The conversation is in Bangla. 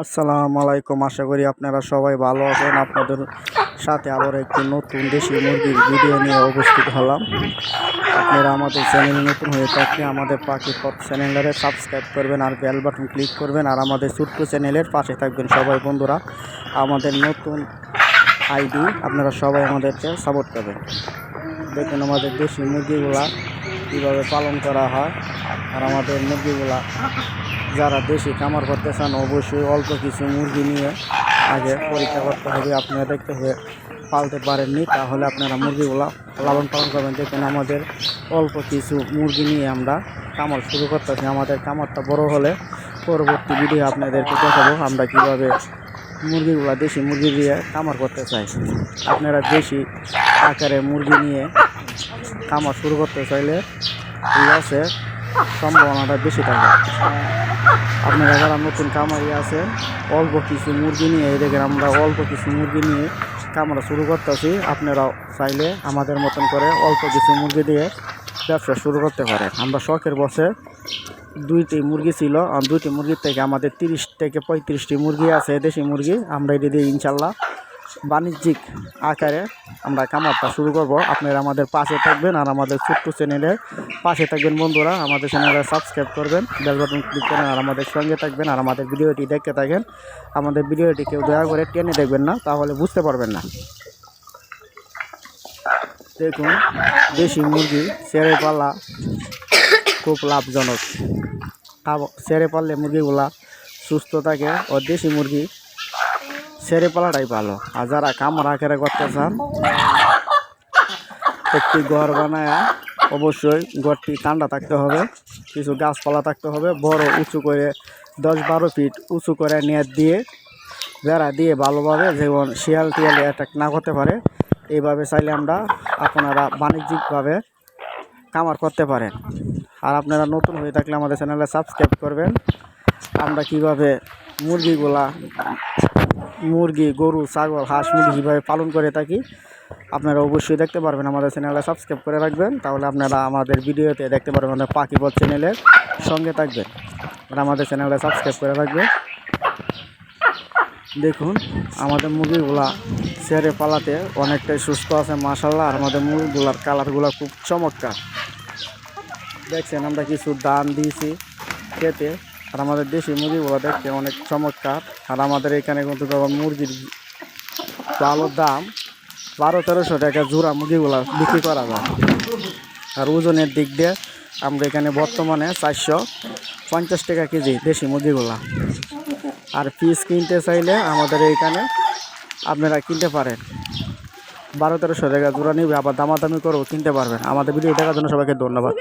আসসালামু আলাইকুম। আশা করি আপনারা সবাই ভালো আছেন। আপনাদের সাথে আবার একটি নতুন দেশি মুরগির ভিডিও নিয়ে উপস্থিত হলাম। আপনারা আমাদের চ্যানেল নতুন হয়ে থাকলে আমাদের পাখি পথ চ্যানেলের সাবস্ক্রাইব করবেন আর বেল বাটন ক্লিক করবেন। আর আমাদের ছোট্ট চ্যানেলের পাশে থাকবেন সবাই বন্ধুরা। আমাদের নতুন আইডি, আপনারা সবাই আমাদেরকে সাপোর্ট করবেন। দেখুন আমাদের দেশি মুরগিগুলা কীভাবে পালন করা হয়। আর আমাদের মুরগিগুলা যারা দেশি খামার করতে চান, অবশ্যই অল্প কিছু মুরগি নিয়ে আগে পরীক্ষা করতে হবে, আপনারা দেখতে হবে, পালতে পারেননি, তাহলে আপনারা মুরগিগুলা লালন পালন করবেন। দেখুন, আমাদের অল্প কিছু মুরগি নিয়ে আমরা কামার শুরু করতেছি। আমাদের কামারটা বড় হলে পরবর্তী ভিডিও আপনাদেরকে দেখাবো, আমরা কীভাবে মুরগিগুলা, দেশি মুরগি দিয়ে কামার করতে চাই। আপনারা দেশি আকারে মুরগি নিয়ে কামার শুরু করতে চাইলে লসের সম্ভাবনাটা বেশি থাকে। আপনারা যারা নতুন কামারি আছে, অল্প কিছু মুরগি নিয়ে দেখেন আমরা অল্প কিছু মুরগি নিয়ে কামড়া শুরু করতেছি। আপনারাও চাইলে আমাদের মতন করে অল্প কিছু মুরগি দিয়ে ব্যবসা শুরু করতে পারেন। আমরা শখের বসে দুইটি মুরগি ছিল দুইটি মুরগির থেকে আমাদের তিরিশ থেকে পঁয়ত্রিশটি মুরগি আছে, দেশি মুরগি। আমরা এটি দিয়ে ইনশাল্লাহ বাণিজ্যিক আকারে আমরা কামারটা শুরু করব। আপনারা আমাদের পাশে থাকবেন আর আমাদের ছোট্ট চ্যানেলের পাশে থাকবেন বন্ধুরা। আমাদের চ্যানেলে সাবস্ক্রাইব করবেন, বেল বাটন ক্লিক করেন আর আমাদের সঙ্গে থাকবেন আর আমাদের ভিডিওটি দেখতে থাকেন। আমাদের ভিডিওটি কেউ দয়া করে টেনে দেখবেন না, তাহলে বুঝতে পারবেন না। দেখুন, দেশি মুরগি, ছেড়ে পালা, খুব লাভজনক। ছেড়ে পারলে মুরগিগুলা সুস্থ থাকে, ও দেশি মুরগি ছেড়ে পালাটাই ভালো। আর যারা কামড় আকারে করতে চান, একটি ঘর বানায় অবশ্যই ঘরটি ঠান্ডা থাকতে হবে, কিছু গাছপালা থাকতে হবে, বড় উঁচু করে দশ বারো ফিট উঁচু করে নেট দিয়ে, বেড়া দিয়ে ভালোভাবে যেমন শিয়াল টিয়ালে অ্যাটাক না করতে পারে, এইভাবে চাইলে আমরা আপনারা বাণিজ্যিকভাবে কামার করতে পারেন। আর আপনারা নতুন হয়ে থাকলে আমাদের চ্যানেলে সাবস্ক্রাইব করবেন। আমরা কীভাবে মুরগিগুলা, মুরগি, গরু, ছাগল, হাঁস, মুরগি কীভাবে পালন করে থাকি। আপনারা অবশ্যই দেখতে পারবেন আমাদের চ্যানেলে সাবস্ক্রাইব করে রাখবেন। তাহলে আপনারা আমাদের ভিডিওতে দেখতে পারবেন আমাদের পাখি পথ চ্যানেলের সঙ্গে থাকবেন। আমাদের চ্যানেলে সাবস্ক্রাইব করে রাখবেন। দেখুন, আমাদের মুরগিগুলা ছেড়ে পালাতে অনেকটাই সুস্থ আছে মাসাল্লাহ আর আমাদের মুরগিগুলার কালারগুলো খুব চমৎকার। দেখছেন, আমরা কিছু দান দিয়েছি খেতে। আর আমাদের দেশি মুরগিগুলো দেখতে অনেক চমৎকার। আর আমাদের এখানে কিন্তু মুরগির ভালো দাম বারো, তেরোশো টাকা জোড়া মুরগিগুলো বিক্রি করা যায়। আর ওজনের দিক দিয়ে আমরা এখানে বর্তমানে চারশো পঞ্চাশ টাকা কেজি দেশি মুরগিগুলা। আর পিস কিনতে চাইলে আমাদের এইখানে আপনারা কিনতে পারেন। বারো, তেরোশো টাকা জোড়া নিবে, আবার দামাদামি করেও কিনতে পারবেন। আমাদের ভিডিও দেখার জন্য সবাইকে ধন্যবাদ।